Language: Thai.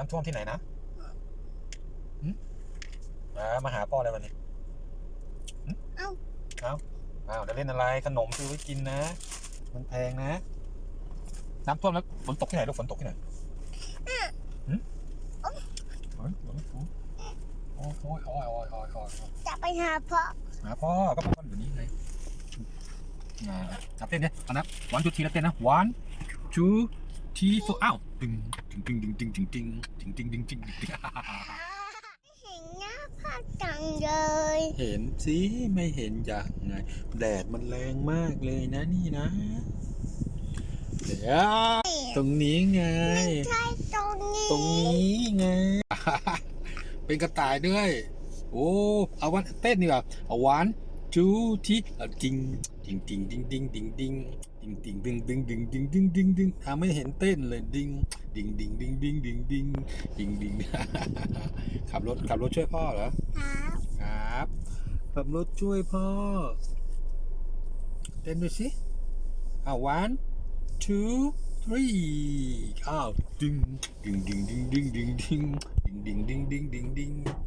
น้ำท่วมที่ไหนนะอืมมาหาพ่ออะไรวันนี้เอ้า เอ้าอาจะเล่นอะไร ขนมซื้อไว้กินนะ มันแพงนะ น้ำท่วมแล้วฝนตกที่ไหนลูกฝนตกที่ไหนอืมโอ้ยโอ้ยโอ้ยโอ้ยโอ้ยจะไปหาพ่อ หาพ่อ ก็พ้ออยู่นี่ไงจับเต้นเนี่ยอานับวันจุดทีแล้วเต้นนะวัน two three four อ้าวตึงตึงตึงตึงตึงตึงตึงตึงตึงตึงตึงตึงเห็นหน้าพ่อจังเลยเห็นสิไม่เห็นอย่างไงแดดมันแรงมากเลยนะนี่นะเดี๋ยวตรงนี้ไงใช่ตรงนี้ตรงนี้ไง เป็นกระต่ายด้วย โอ้เอาวันเต้นดีกว่าเอาวัน จูที่จริงจริงจริงจริงจริงจริงจริงจริงจริงดึงดึงดึงดึงดึงดึงดึงไม่เห็นเต้นเลยดิงดิงดิงดิงดิงดิงดิงดิงดิงขับรถขับรถช่วยพ่อเหรอครับครับขับรถช่วยพ่อเต้นด้วยสิอ้า one two three อ้าวดึงดึงดึงดึงดึงดึงดึงดึงดึงดึงดึงดึงดึง